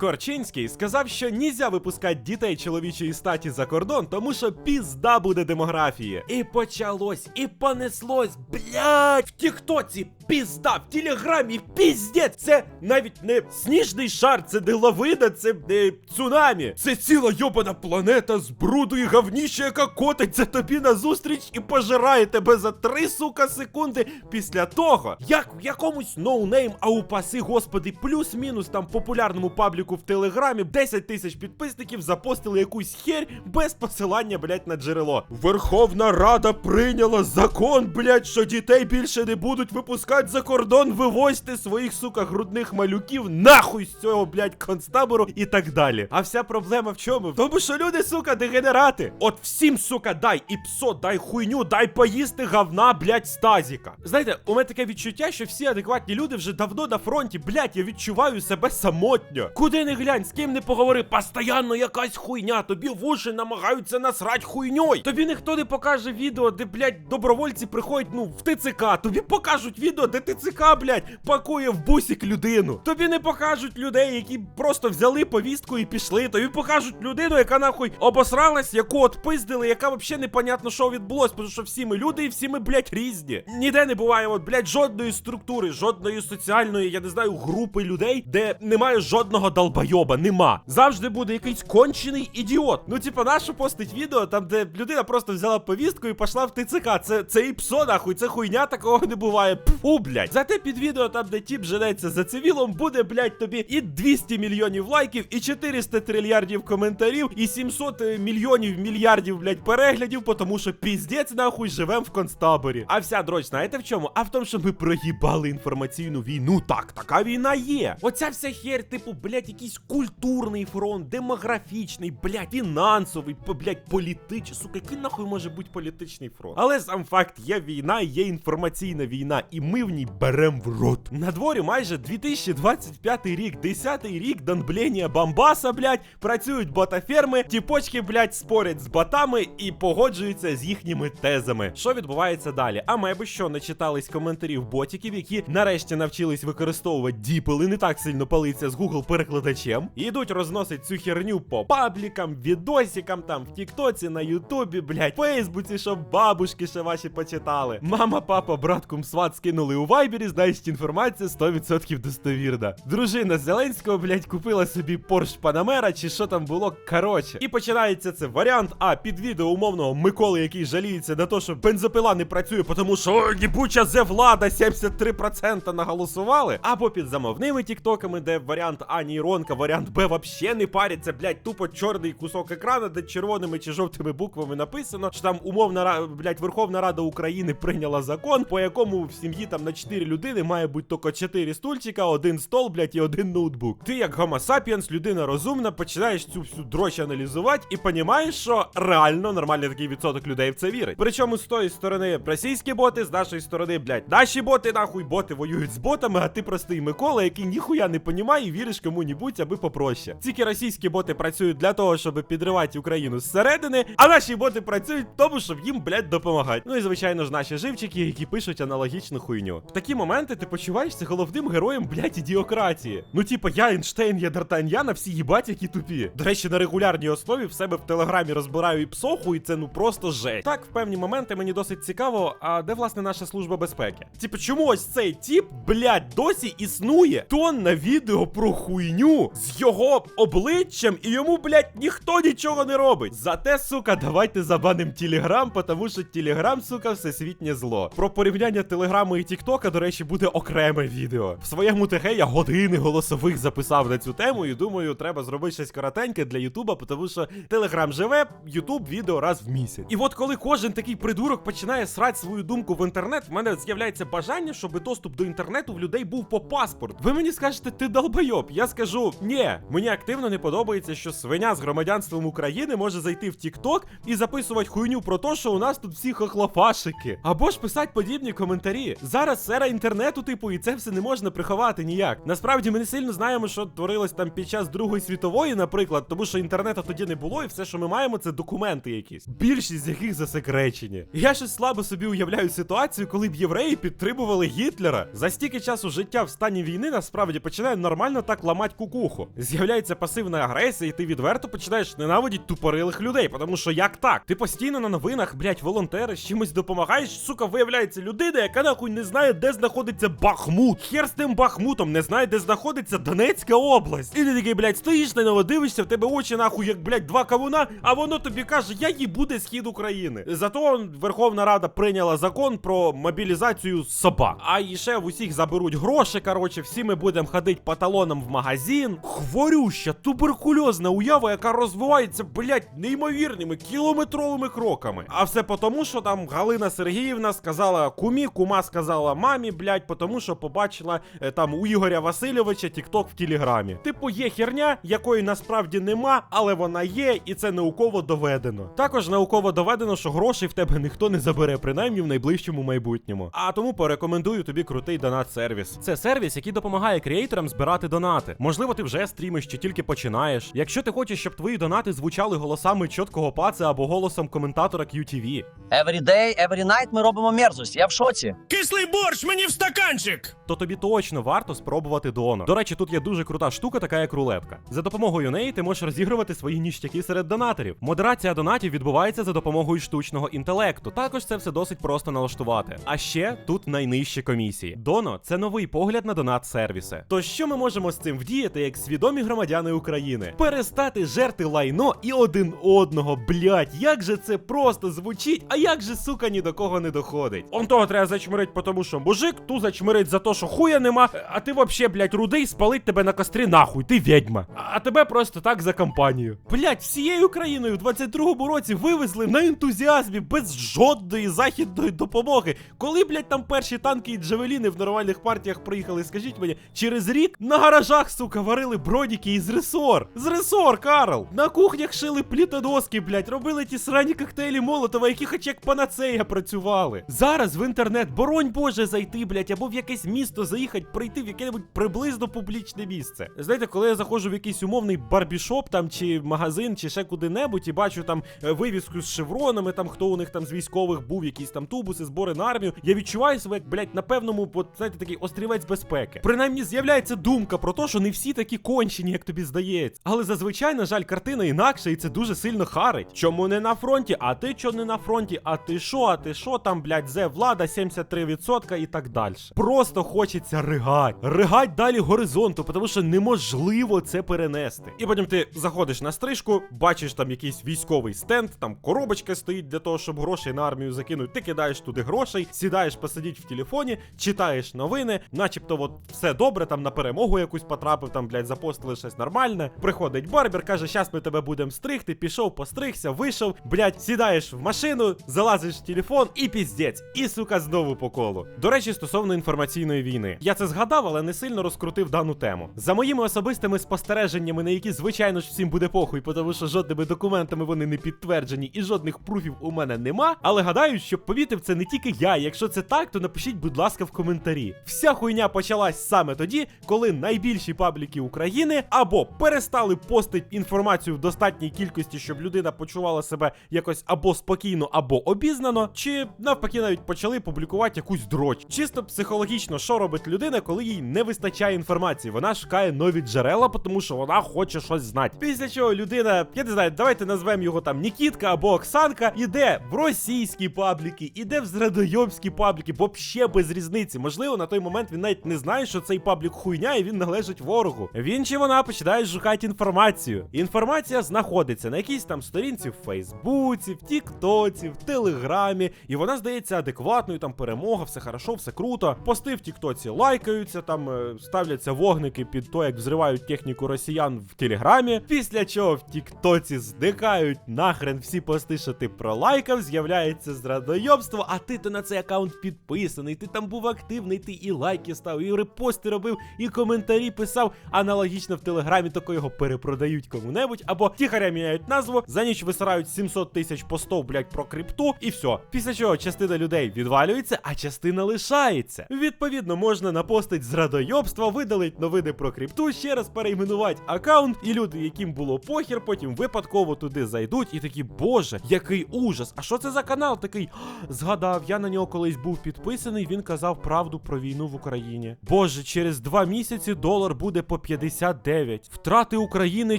Корчинський сказав, що нельзя випускати дітей чоловічої статі за кордон, тому що пізда буде демографії. І почалось, і понеслось, блядь, в Тіктоці пізда, в Телеграмі піздець. Це навіть не сніжний шар, це не лавина, це не цунамі. Це ціла йобана планета з бруду і говніща, яка котиться тобі назустріч і пожирає тебе за три сука секунди після того, як в якомусь ноунейм, а упаси господи, плюс-мінус там популярному пабліку в Телеграмі 10 тисяч підписників запостили якусь херь без посилання, блять, на джерело. Верховна Рада прийняла закон, блять, що дітей більше не будуть випускати за кордон, вивозьте своїх сука грудних малюків нахуй з цього, блять, концтабору і так далі. А вся проблема в чому? В тому, що люди, сука, дегенерати. От всім, сука, дай і псо, дай хуйню, дай поїсти говна, блять, стазіка. Знаєте, у мене таке відчуття, що всі адекватні люди вже давно на фронті, блять, я відчуваю себе самотньо. Куди не глянь, з ким не поговори, постоянно якась хуйня, тобі в уші намагаються насрать хуйньою. Тобі ніхто не покаже відео, де, блять, добровольці приходять, ну, в ТЦК. Тобі покажуть відео, де ТЦК, блять, пакує в бусик людину. Тобі не покажуть людей, які просто взяли повістку і пішли. Тобі покажуть людину, яка нахуй обосралась, яку отпиздили, яка взагалі непонятно, що відбулось, тому що всі ми люди і всі ми, блять, різні. Ніде не буває, от, блять, жодної структури, жодної соціальної, я не знаю, групи людей, де немає жодного долбойоба. Нема. Завжди буде якийсь кончений ідіот. Ну, типа, нащо постить відео, там, де людина просто взяла повістку і пішла в ТЦК. Це, це і псо, нахуй, це хуйня, такого не буває. Пфу, блять. Зате під відео, там, де тіп женеться за цивілом, буде, блять, тобі і 200 мільйонів лайків, і 400 трильярдів коментарів, і 700 мільйонів мільярдів, блять, переглядів, тому що піздець, нахуй, живем в концтаборі. А вся дроч, знаєте в чому? А в тому, що ми проїбали інформаційну війну. Так, така війна є. Оця вся хер, типу, блять, якийсь культурний фронт, демографічний, блять, фінансовий, блять, політичний. Сука, який нахуй може бути політичний фронт? Але сам факт, є війна, є інформаційна війна, і ми в ній берем в рот. На дворі майже 2025 рік, 10-й рік донблення Бамбаса, блять, працюють ботаферми, тіпочки, блять, спорять з ботами і погоджуються з їхніми тезами. Що відбувається далі? А ми що начитались коментарів ботиків, які нарешті навчились використовувати діпели, не так сильно палиться з Google перекладачем, і йдуть розносить цю херню по паблікам, відосикам, там в Тіктоці, на Ютубі, блять, Фейсбуці, щоб бабушки ще ваші почитали. Мама, папа, брат, кум, сват скинули у вайбері, значить інформація 100% достовірна. Дружина Зеленського, блять, купила собі Порш Панамера, чи що там було, короче. І починається це варіант А під відео умовного Миколи, який жаліється на те, що бензопила не працює, тому що «Ой, єбуча зе влада 73% наголосували. Або під замовними тіктоками, де варіант А нейронка, варіант Б вообще не париться, блять, тупо чорний кусок екрана, де червоними чи жовтими буквами написано, що там умовна блять, Верховна Рада України прийняла закон, по якому в сім'ї там на 4 людини має бути тільки 4 стульчика, один стол, блять, і один ноутбук. Ти як Homo sapiens, людина розумна, починаєш цю всю дроч аналізувати і понімаєш, що реально нормальний такий відсоток людей в це вірить. Причому з тої сторони російські боти, з нашої сторони, блять, наші боти, нахуй, боти воюють з ботами, а ти простий Микола, який ніхуя не понімає і віриш кому-нібудь, аби попроще. Тільки російські боти працюють для того, щоб підривати Україну зсередини, а наші боти працюють тому, щоб їм, блять, допомагати. Ну і звичайно ж, наші живчики, які пишуть аналогічну хуйню. В такі моменти ти почуваєшся головним героєм, блять, ідіократії. Ну, типа, я Ейнштейн, я Д'Артаньян, а всі їбать, які тупі. До речі, на регулярній основі в себе в телеграмі розбираю і псоху, і це ну просто жесть. Так, в певні моменти мені досить цікаво, а де власне наша служба безпеки? Типу, чому ось цей тіп, блять, досі існує тонна відео про хуйню з його обличчям, і йому, блять, ніхто нічого не робить. Зате, сука, давайте забаним Телеграм, тому що Телеграм, сука, всесвітнє зло. Про порівняння Телеграму і Тіктока, до речі, буде окреме відео. В своєму ТГ я години голосових записав на цю тему, і думаю, треба зробити щось коротеньке для Ютуба, тому що Телеграм живе, Ютуб відео раз в місяць. І от коли кожен такий придурок починає срати свою думку в інтернет, в мене з'являється бажання, щоб доступ до інтернету в людей був по паспорт. Ви мені скажете, ти долбойоб. Я скажу, ні, мені активно не подобається, що свиня з громадянством України може зайти в Тікток і записувати хуйню про те, що у нас тут всі хохлофашики. Або ж писати подібні коментарі. Зараз сера інтернету, типу, і це все не можна приховати ніяк. Насправді ми не сильно знаємо, що творилось там під час Другої світової, наприклад, тому що інтернету тоді не було, і все, що ми маємо, це документи якісь. Більшість з яких засекречені. Я щось слабо собі уявляю ситуацію, коли б євреї підтримували Гітлера. За стільки часу життя в стані війни насправді починає нормально так ламати куку кукуху. З'являється пасивна агресія, і ти відверто починаєш ненавидіти тупорилих людей. Тому що як так? Ти постійно на новинах, блять, волонтери з чимось допомагаєш. Сука, виявляється людина, яка нахуй не знає, де знаходиться Бахмут. Хер з тим Бахмутом не знає, де знаходиться Донецька область. І ти такий, блять, стоїш на нього, дивишся, в тебе очі нахуй, як блять, два кавуна, а воно тобі каже, я їй буде схід України. Зато Верховна Рада прийняла закон про мобілізацію собак. А і ще в усіх заберуть гроші. Коротше, всі ми будемо ходити по талонам в магазин. Хворюща, туберкульозна уява, яка розвивається, блять, неймовірними кілометровими кроками. А все потому, що там Галина Сергіївна сказала кумі, кума сказала мамі, блять, потому що побачила е, там у Ігоря Васильовича тікток в телеграмі. Типу, є херня, якої насправді нема, але вона є, і це науково доведено. Також науково доведено, що грошей в тебе ніхто не забере, принаймні в найближчому майбутньому. А тому порекомендую тобі крутий донат-сервіс. Це сервіс, який допомагає креаторам збирати донати. Можливо, ти вже стрімиш чи тільки починаєш. Якщо ти хочеш, щоб твої донати звучали голосами чіткого паца або голосом коментатора QTV. Every day, every night ми робимо мерзость. Я в шоці. Кислий борщ мені в стаканчик! то тобі точно варто спробувати Доно. До речі, тут є дуже крута штука, така як рулетка. За допомогою неї ти можеш розігрувати свої ніштяки серед донаторів. Модерація донатів відбувається за допомогою штучного інтелекту. Також це все досить просто налаштувати. А ще тут найнижчі комісії. Доно це новий погляд на донат сервіси. То що ми можемо з цим вдіяти, як свідомі громадяни України? Перестати жерти лайно і один одного, блять, як же це просто звучить, а як же сука ні до кого не доходить. Он того треба зачмирить, тому що мужик, ту зачмирить за те, що хуя нема, а ти вообще, блять, рудий, спалить тебе на кострі нахуй, ти відьма. А а тебе просто так за компанію. Блять, всією країною в 22-му році вивезли на ентузіазмі без жодної західної допомоги. Коли, блять, там перші танки і джавеліни в нормальних партіях приїхали, скажіть мені, через рік на гаражах, сука, варили броніки із ресор. З ресор, Карл! На кухнях шили плітодоски, блять, робили ті срані коктейлі Молотова, які хоч як панацея працювали. Зараз в інтернет, боронь Боже, зайти, блять, або в якесь місто заїхати, прийти в яке-небудь приблизно публічне місце. Знаєте, коли я заходжу в якийсь умовний барбішоп там чи магазин, чи ще куди-небудь, і бачу там е, вивіску з шевронами, там хто у них там з військових був, якісь там тубуси, збори на армію. Я відчуваю себе, як, блять, на певному, от, знаєте, такий острівець безпеки. Принаймні з'являється думка про те, що не всі такі кончені, як тобі здається. Але зазвичай, на жаль, картина інакша, і це дуже сильно харить. Чому не на фронті? А ти чо не на фронті? А ти що? А ти що там, блять, зе влада 73% і так далі. Просто хочеться ригать. Ригать далі горизонту, тому що неможливо це перенести. І потім ти заходиш на стрижку, бачиш там якийсь військовий стенд, там коробочка стоїть для того, щоб грошей на армію закинути. Ти кидаєш туди грошей, сідаєш посидіть в телефоні, читаєш новини, начебто, от все добре, там на перемогу якусь потрапив, там, блядь, запостили щось нормальне. Приходить барбер, каже, щас ми тебе будемо стригти, пішов, постригся, вийшов, блядь, сідаєш в машину, залазиш в телефон і піздець. І сука знову по колу. До речі, стосовно інформаційної війни. Я це згадав, але не сильно розкрутив дану тему. За моїми особистими спостереженнями, на які, звичайно ж, всім буде похуй, тому що жодними документами вони не підтверджені і жодних пруфів у мене нема. Але гадаю, що помітив це не тільки я. Якщо це так, то напишіть, будь ласка, в коментарі. Вся хуйня почалась саме тоді, коли найбільші пабліки України або перестали постити інформацію в достатній кількості, щоб людина почувала себе якось або спокійно, або обізнано, чи навпаки навіть почали публікувати якусь дроч. Чисто психологічно, що робить людина, коли їй не вистачає інформації. Вона шукає нові джерела, тому що вона хоче щось знати. Після чого людина, я не знаю, давайте назвемо його там Нікітка або Оксанка, іде в російські пабліки, іде в зрадойобські пабліки, вообще без різниці. Можливо, на той момент він навіть не знає, що цей паблік хуйня і він належить ворогу. Він чи вона починає шукати інформацію. Інформація знаходиться на якійсь там сторінці в Фейсбуці, в Тіктоці, в Телеграмі, і вона здається адекватною, там перемога, все хорошо, все круто. Пости в Тіктоці лайкаються, там е, ставляться вогники під то, як взривають техніку росіян в Телеграмі. Після чого в Тіктоці зникають нахрен всі пости, що ти пролайкав, з'являється зрадойобство, а ти то на цей аккаунт підписаний, ти там був активний, ти і лайки став, і репости робив, і коментарі писав. Аналогічно в Телеграмі тако його перепродають кому-небудь, або тихаря міняють назву, за ніч висирають 700 тисяч постов, блять, про крипту, і все. Після чого частина людей відвалюється, а частина лишається. Відповідно, можна напостить зрадойобства, видалить новини про крипту, ще раз перейменувати аккаунт, і люди, яким було похір, потім випадково туди зайдуть і такі, боже, який ужас! А що це за канал такий? Згадав, я на нього колись був підписаний. Він казав правду про війну в Україні. Боже, через два місяці долар буде по 59. Втрати України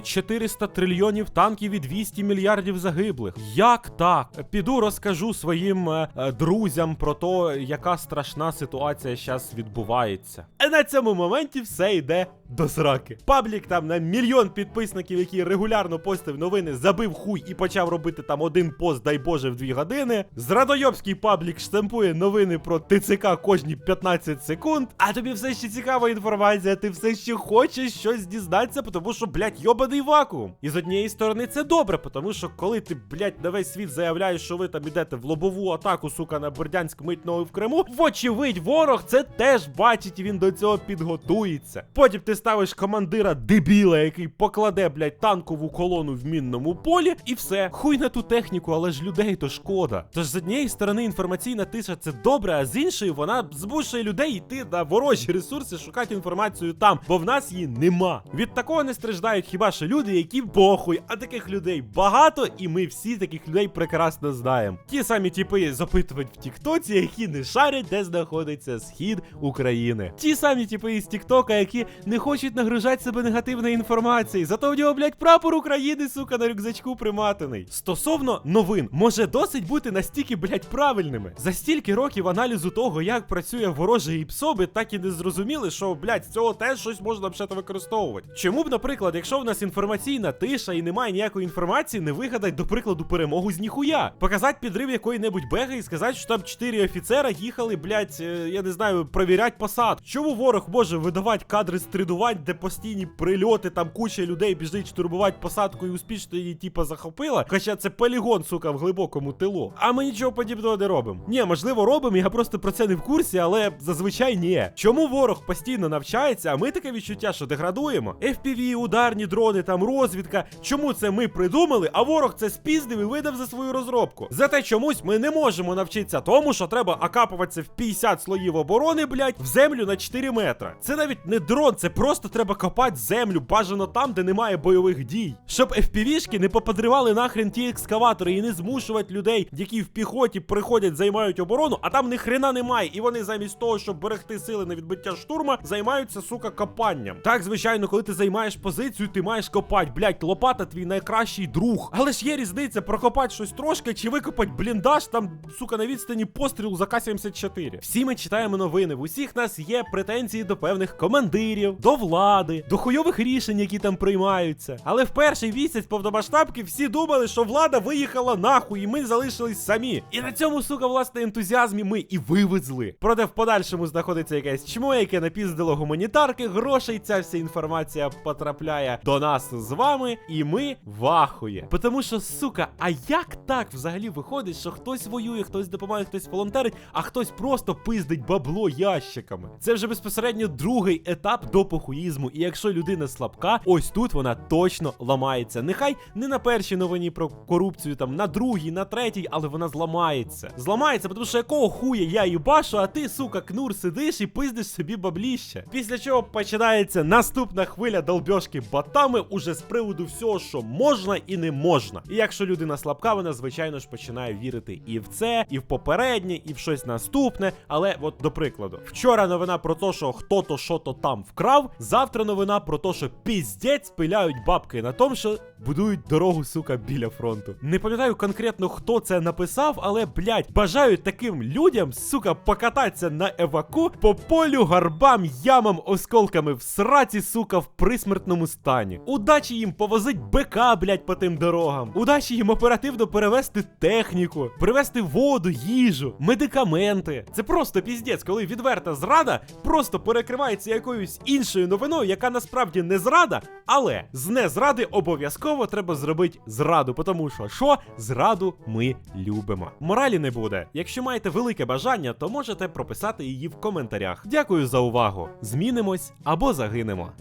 400 трильйонів танків і 200 мільярдів загиблих. Як так? Піду розкажу своїм е, е, друзям про те, яка страшна ситуація зараз відбувається. А на цьому моменті все йде до сраки. Паблік там на мільйон підписників, які регулярно постив новини, забив хуй і почав робити там один пост, дай Боже, в 2 години. Зрадойобський паблік штампує новини про ТЦК кожні 15 секунд. А тобі все ще цікава інформація, ти все ще хочеш щось дізнатися, тому що, блядь, йобаний вакуум. І з однієї сторони це добре, тому що коли ти, блядь, на весь світ заявляєш, що ви там ідете в лобову атаку, сука, на Бердянськ митного в Криму, вочевидь, ворог це теж бачить, і він до цього підготується. Потім ти ставиш командира дебіла, який покладе, блядь, танкову колону в мінному полі, і все. Хуй на ту техніку, але ж людей то шкода. Тож з однієї сторони інформаційна тиша це добре, а з іншої вона змушує людей йти на ворожі ресурси, шукати інформацію там, бо в нас її нема. Від такого не страждають хіба що люди, які похуй, а таких людей багато, і ми всі таких людей прекрасно знаємо. Ті самі типи запитують в Тіктоці, які не шарять, де знаходиться схід України. Ті самі типи із Тіктока, які не хочуть нагружати себе негативною інформацією. Зато в нього, блядь, прапор України, сука, на рюкзачку приматаний. Стосовно новин, може досить бути настільки, блядь, правильними. За стільки років аналізу того, як працює вороже і псоби, так і не зрозуміли, що, блядь, з цього теж щось можна взагалі використовувати. Чому б, наприклад, якщо в нас інформаційна тиша і немає ніякої інформації, не вигадать, до прикладу, перемогу з ніхуя. Показати підрив якої-небудь беги і сказати, що там чотири офіцера їхали, блядь, е, я не знаю, провірять посад. Чому ворог може видавати кадри стрідувань, де постійні прильоти, там куча людей біжить штурмувати посадку і успішно її типа захопила? Хоча це полігон, сука, в глибокому тилу. А ми нічого подібного не робимо. Ні, можливо, робимо, я просто про це не в курсі, але зазвичай ні. Чому ворог постійно навчається, а ми таке відчуття, що деградуємо? FPV, ударні дрони, там розвідка. Чому це ми придумали, а ворог це спіздив і видав за свою розробку? Зате чомусь ми не можемо навчитися тому, що треба окапуватися в 50 слоїв оборони, блядь, в землю на 4 метри. Це навіть не дрон, це просто треба копати землю, бажано там, де немає бойових дій. Щоб FPV-шки не поподривали нахрен ті екскаватори і не змушувати людей, які в піхоті приходять, займають оборону, а там ні хрена немає. І вони замість того, щоб берегти сили на відбиття штурма, займаються, сука, копанням. Так, звичайно, коли ти займаєш позицію, ти маєш копати. Блять, лопата твій найкращий друг. Але ж є різниця прокопати щось трошки чи викопати бліндаж там, сука, на відстані пострілу за К-74. Всі ми читаємо новини. В усіх нас є претензії до певних командирів, до влади, до хуйових рішень, які там приймаються. Але в перший місяць повномасштабки всі думали, що влада виїхала нахуй, і ми залишились самі. І на цьому, сука, власне, ентузіазмі ми і вивезли. Проте в подальшому знаходиться якесь чмо, яке напіздило гуманітарки, грошей. Ця вся інформація потрапляє до нас з вами, і ми вахує. Тому що, сука, а як так взагалі виходить, що хтось воює, хтось допомагає, хтось волонтерить, а хтось просто пиздить бабло ящиками? Це вже безпосередньо другий етап до похуїзму. І якщо людина слабка, ось тут вона точно ламається. Нехай не на першій новині про корупцію, там на другій, на третій, але вона зламається. Зламається, тому що якого хуя я їбашу, а ти, сука, кнур сидиш і пиздиш собі бабліще. Після чого починається наступна хвиля долбьошки батами уже з приводу всього, що можна і не можна. І якщо людина слабка, вона звичайно ж починає вірити і в це, і в попереднє, і в щось наступне. Але от до прикладу, вчора новина про те, що хто-то що-то там вкрав. Завтра новина про те, що піздець пиляють бабки на тому, що будують дорогу, сука, біля фронту. Не пам'ятаю конкретно, хто це написав, але блядь, бажаю таким людям, сука, покататися на еваку по полю, гарбам, ямам, осколками в сраці, сука, в присмертному стані. Удачі їм повозить БК, блядь, по тим дорогам. Удачі їм оперативно перевести техніку, привезти воду, їжу, медикаменти. Це просто піздець, коли відверта зрада просто перекривається якоюсь іншою новиною, яка насправді не зрада, але з незради обов'язково треба зробити зраду, тому що що зраду ми любимо. Моралі не буде. Якщо маєте велике бажання, то можете прописати її в коментарях. Дякую за увагу. Змінимось або загинемо.